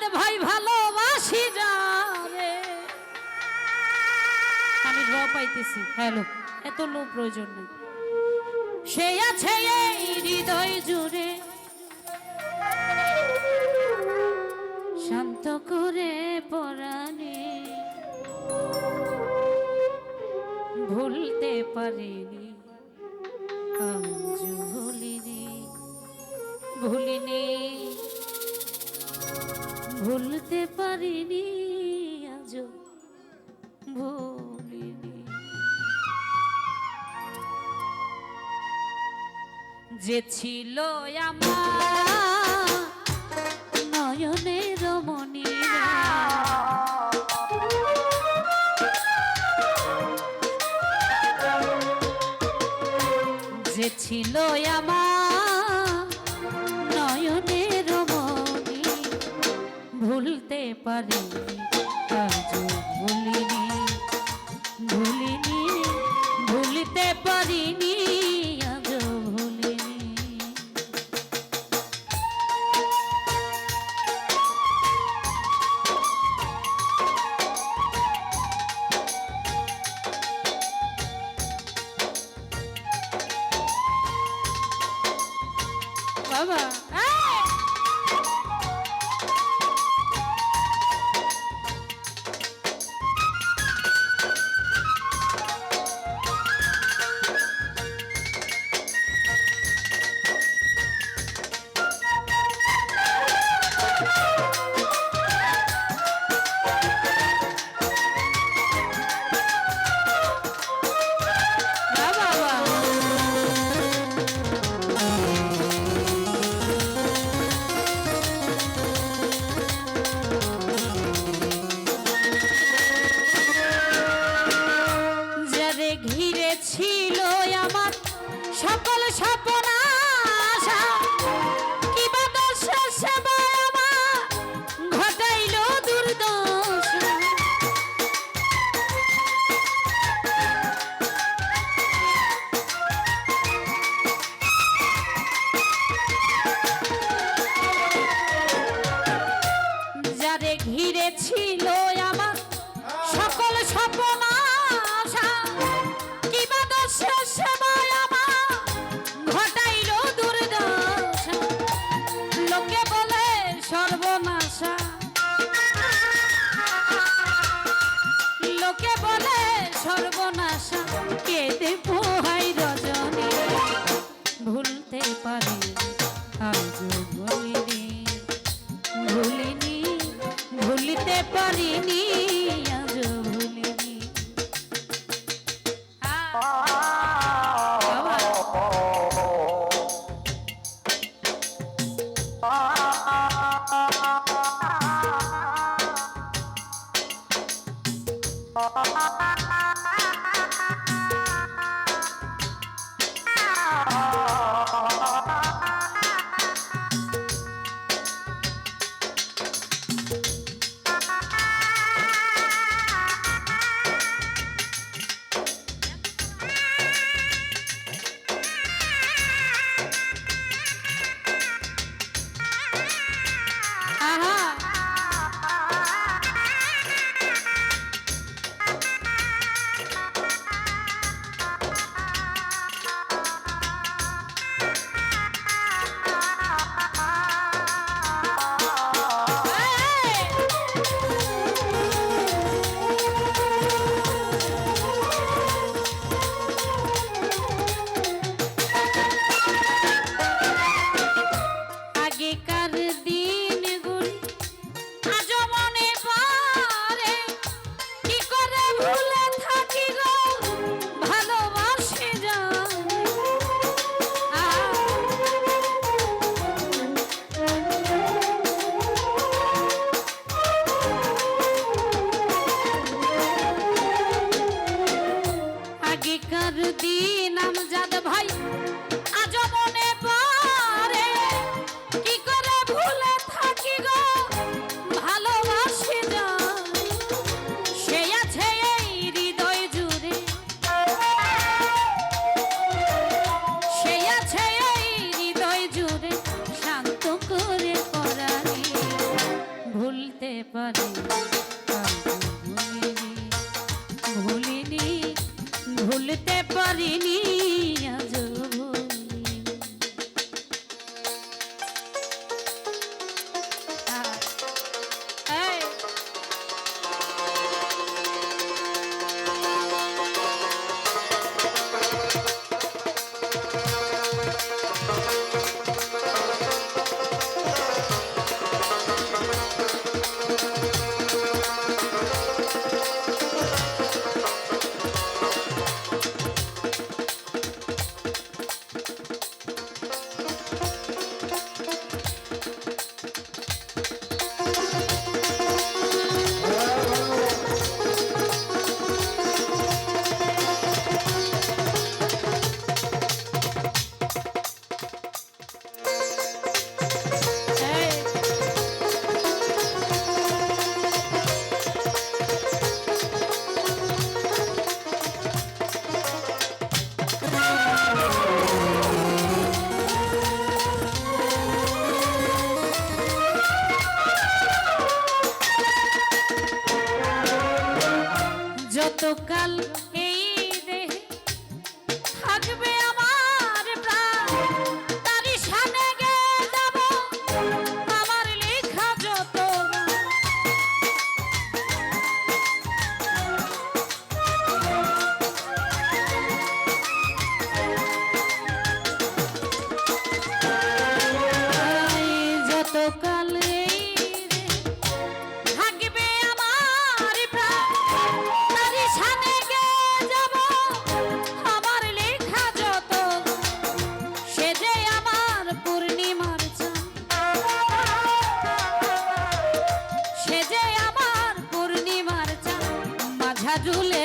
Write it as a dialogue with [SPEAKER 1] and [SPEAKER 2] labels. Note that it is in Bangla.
[SPEAKER 1] আমজাদ ভাই, ভালোবাসি যারে আমি র পাইতেছি। হ্যালো, এত লো প্রয়োজন নেই। সে আছে এই হৃদয় জুড়ে। শান্ত করে পরাণে। ভুলতে পারিনি ভুলিনি ভুলিনি। ভুলতে পারিনি আজ ভুলিনি। যে ছিল আমার নয়নের যে ছিল আমার ভুলতে পারিনি আজও Bye. আগেকার দিন আমজাদ ভাই তোমার নিয়া local. do live.